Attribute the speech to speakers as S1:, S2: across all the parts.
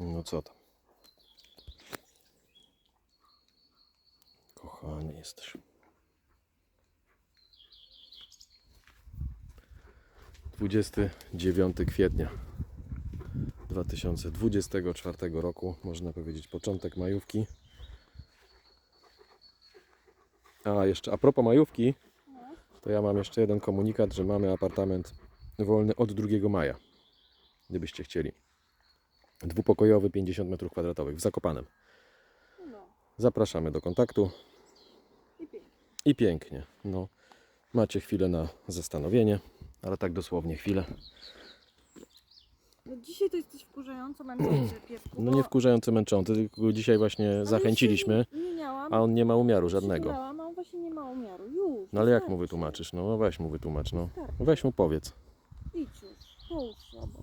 S1: No co tam? Kochany jesteś. 29 kwietnia 2024 roku, można powiedzieć początek majówki. A jeszcze a propos majówki, to ja mam jeszcze jeden komunikat, że mamy apartament wolny od 2 maja. Gdybyście chcieli. Dwupokojowy 50 m2 w Zakopanem.
S2: No,
S1: Zapraszamy do kontaktu
S2: i pięknie.
S1: i pięknie. No, macie chwilę na zastanowienie, ale tak dosłownie chwilę.
S2: No dzisiaj to jesteś wkurzająco męczący piesku.
S1: No nie wkurzający, męczący, tylko dzisiaj właśnie zachęciliśmy,
S2: Nie, miałam.
S1: a on nie ma umiaru żadnego.
S2: Przytulałam, a on właśnie nie ma umiaru. Już.
S1: No ale jak mu wytłumaczysz? No weź mu wytłumacz, no. Weź mu powiedz.
S2: Idź już. Połóż się obok.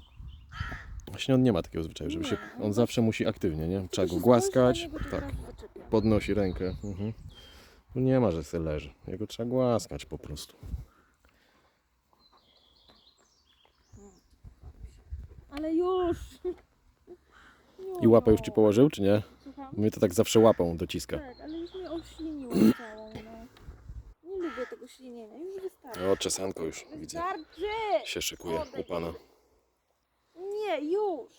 S1: Właśnie on nie ma takiego zwyczaju, żeby się... On zawsze musi aktywnie, nie? Trzeba go głaskać. Tak. Podnosi rękę. Mhm. Tu nie ma, że se leży. Jego trzeba głaskać po prostu.
S2: Ale już.
S1: I łapę już ci położył, czy nie?
S2: Słucham?
S1: Mnie to tak zawsze łapą dociska.
S2: Tak, ale już mnie ośliniło całą, no. Nie lubię tego ślinienia. Już wystarczy.
S1: O, czesanko już widzę.
S2: Wystarczy!
S1: Się szykuje u pana.
S2: Nie, już!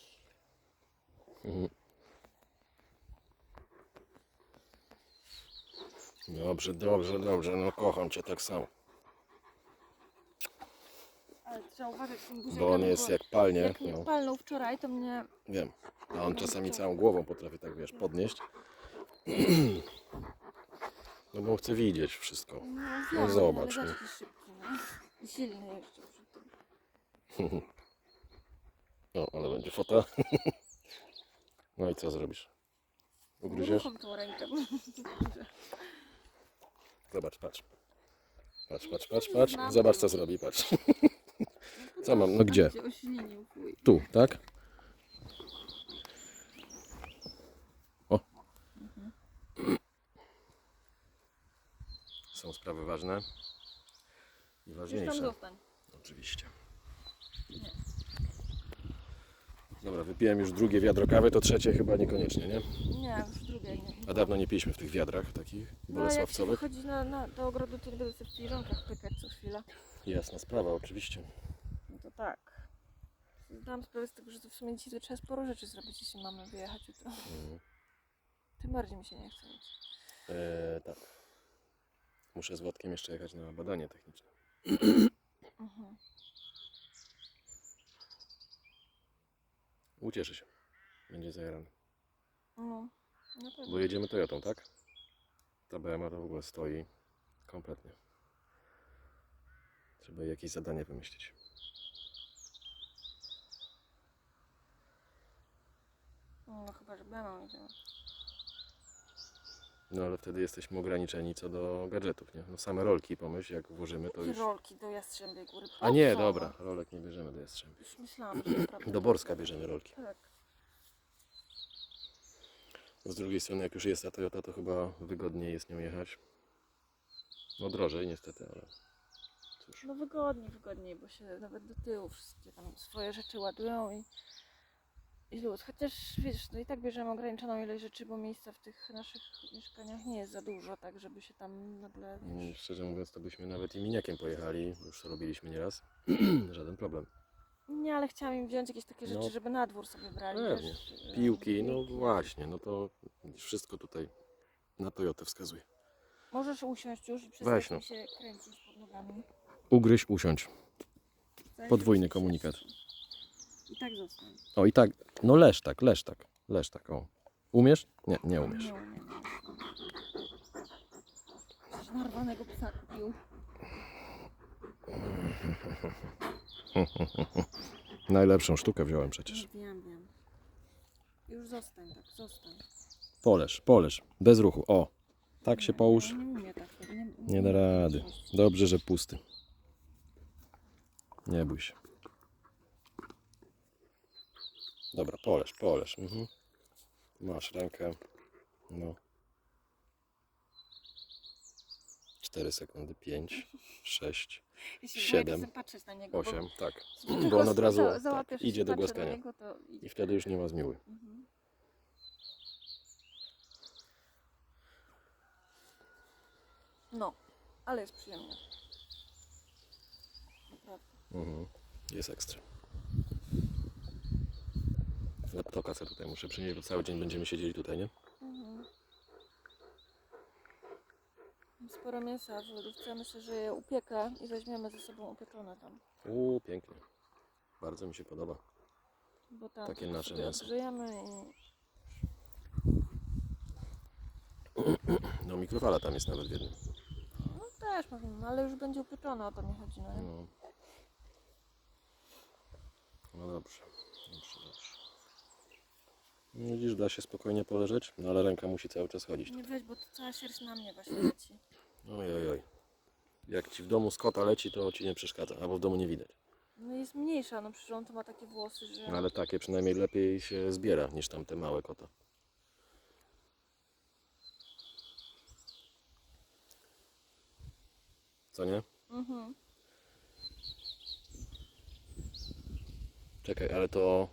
S1: Dobrze, dobrze, dobrze. No kocham cię tak samo.
S2: Ale trzeba uważać z tym buziakiem,
S1: Bo on jest jak palnie.
S2: Jak mnie
S1: No,
S2: palnął wczoraj, to mnie...
S1: wiem. A on czasami całą głową potrafi tak, wiesz, podnieść. No bo chce widzieć wszystko.
S2: No,
S1: No zobacz, no.
S2: taki szybki, no. Silny jeszcze przy tym.
S1: O, ale będzie fota. No i co zrobisz? Ugryziesz?
S2: Tą rękę.
S1: Zobacz, patrz. Patrz, patrz, patrz, patrz. Zobacz co zrobi, patrz. Co mam? No gdzie? Tu, tak? O. Są sprawy ważne i ważniejsze. Oczywiście. Dobra, wypiłem już drugie wiadro kawy, to trzecie chyba niekoniecznie, nie?
S2: Nie, już drugiej nie.
S1: A dawno nie piliśmy w tych wiadrach takich
S2: No, a jak się
S1: bolesławcowych.
S2: wychodzi na, na, do ogrodu, to nie będę sobie w filiżankach pykać co chwilę.
S1: Jasna sprawa, oczywiście.
S2: No to tak. Zdałam sprawę z tego, że to w sumie dzisiaj to trzeba sporo rzeczy zrobić, jeśli mamy wyjechać jutro.
S1: Mhm.
S2: Tym bardziej mi się nie chce nic.
S1: Eee, tak. Muszę z Władkiem jeszcze jechać na badanie techniczne.
S2: Mhm.
S1: Ucieszy się. Będzie zajarany.
S2: No, na pewno.
S1: Bo jedziemy Toyotą, tak? Ta BMA to w ogóle stoi kompletnie. Trzeba jakieś zadanie wymyślić.
S2: No chyba, że będą jedziemy.
S1: No ale wtedy jesteśmy ograniczeni co do gadżetów, nie? No same rolki pomyśl, jak włożymy to
S2: Jakie
S1: już...
S2: rolki do Jastrzębiej Góry.
S1: A nie, dobra, rolek nie bierzemy do Jastrzębia.
S2: Już myślałam, że naprawdę...
S1: Do Borska bierzemy rolki.
S2: Tak.
S1: Z drugiej strony, jak już jest ta Toyota, to chyba wygodniej jest nią jechać. No drożej niestety, ale cóż.
S2: No wygodniej, wygodniej, bo się nawet do tyłu wszystkie tam swoje rzeczy ładują i, i luz. Chociaż wiesz, no i tak bierzemy ograniczoną ilość rzeczy, bo miejsca w tych naszych mieszkaniach nie jest za dużo, tak żeby się tam nagle...
S1: Mm,
S2: Wiesz,
S1: Szczerze mówiąc, to byśmy nawet i miniakiem pojechali, już to robiliśmy nieraz. Żaden problem.
S2: nie, ale chciałam im wziąć jakieś takie rzeczy,
S1: No.
S2: żeby na dwór sobie brali,
S1: Pewnie.
S2: e,
S1: Piłki, no
S2: piłki.
S1: właśnie, no to widzisz, wszystko tutaj na Toyotę wskazuje.
S2: Możesz usiąść już i
S1: Weź
S2: przestać
S1: no.
S2: mi się kręcić pod nogami.
S1: Ugryź, usiądź.
S2: Chcesz,
S1: Podwójny komunikat.
S2: I tak zostań.
S1: O i tak, no leż tak, leż tak, leż tak, o. Umiesz? Nie, nie umiesz.
S2: Nie umiem. Narwanego psa kupił.
S1: Najlepszą sztukę wziąłem przecież.
S2: No, wiem, wiem. Już zostań, tak, zostań.
S1: Poleż, poleż, bez ruchu, o. Tak się
S2: Nie,
S1: połóż.
S2: Nie, nie umie tak. Nie,
S1: Nie da rady. Dobrze, że pusty. Nie bój się. Dobra, poleż, poleż. Mhm. Masz rękę. No. 4 sekundy, 5, 6, Siedem,
S2: chcę
S1: 8, tak.
S2: Bo,
S1: on od razu tak, idzie do głaskania. I wtedy już nie ma zmiły.
S2: No, ale jest przyjemnie.
S1: Mhm. Jest ekstra. Laptopa sobie tutaj muszę przynieść, bo cały dzień będziemy siedzieli tutaj, nie?
S2: Mhm. Sporo mięsa w lodówce. Myślę, że je upiekę i weźmiemy ze sobą upieczone tam.
S1: Uuu, pięknie. Bardzo mi się podoba.
S2: Bo tam
S1: Takie nasze mięso.
S2: odgrzejemy i
S1: No mikrofala tam jest nawet w jednym.
S2: no też możemy, no, ale już będzie upieczone, o to mi chodzi, no nie?
S1: No dobrze. Dobrze, dobrze. No Widzisz, da się spokojnie poleżeć, no ale ręka musi cały czas chodzić.
S2: Nie weź, bo to cała sierść na mnie właśnie leci.
S1: Oj, oj, oj. Jak ci w domu z kota leci, to ci nie przeszkadza, albo w domu nie widać.
S2: No jest mniejsza, no przecież on to ma takie włosy, że...
S1: No, ale takie przynajmniej lepiej się zbiera niż tamte małe kota. Co nie?
S2: Mhm.
S1: Czekaj, ale to...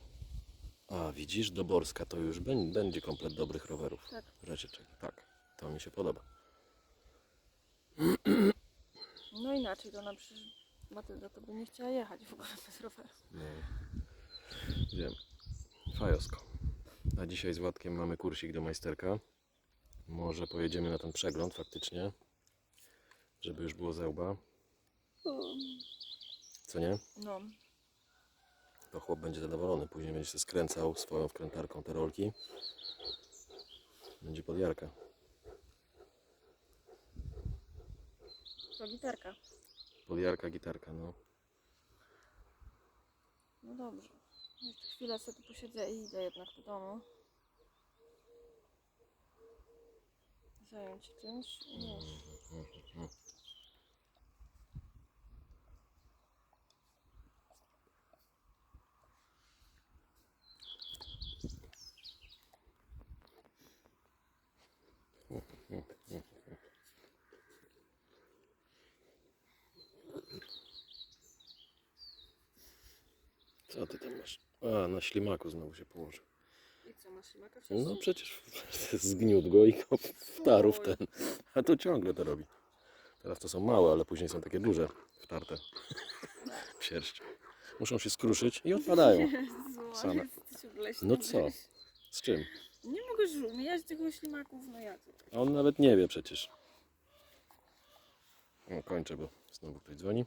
S1: A, widzisz, do Borska to już bę- będzie komplet dobrych rowerów.
S2: Tak.
S1: Rzeczy, czekaj. Tak, to mi się podoba.
S2: No inaczej, to ona przecież Matylda to by nie chciała jechać w ogóle bez roweru.
S1: No. Wiem. Fajosko. A dzisiaj z Władkiem mamy kursik do majsterka. Może pojedziemy na ten przegląd faktycznie, żeby już było zełba. Co nie?
S2: No,
S1: To chłop będzie zadowolony. Później będzie się skręcał swoją wkrętarką te rolki. Będzie podjarka.
S2: to gitarka.
S1: Podjarka, gitarka, no.
S2: No dobrze. Jeszcze chwilę sobie tu posiedzę i idę jednak do domu. Zająć się czymś i już.
S1: Co ty tam masz? A, na ślimaku znowu się położył.
S2: I co, masz ślimaka wcześniej?
S1: No przecież zgniótł go i go wtarł w ten. A to ciągle to robi. Teraz to są małe, ale później są takie duże, wtarte w sierść. Muszą się skruszyć i odpadają.
S2: Jezu,
S1: Same.
S2: ale jesteś obleśny,
S1: No co? Z czym?
S2: Nie mogę już umieć tego ślimaków, no jak?
S1: A on nawet nie wie przecież. O, kończę, bo znowu ktoś dzwoni.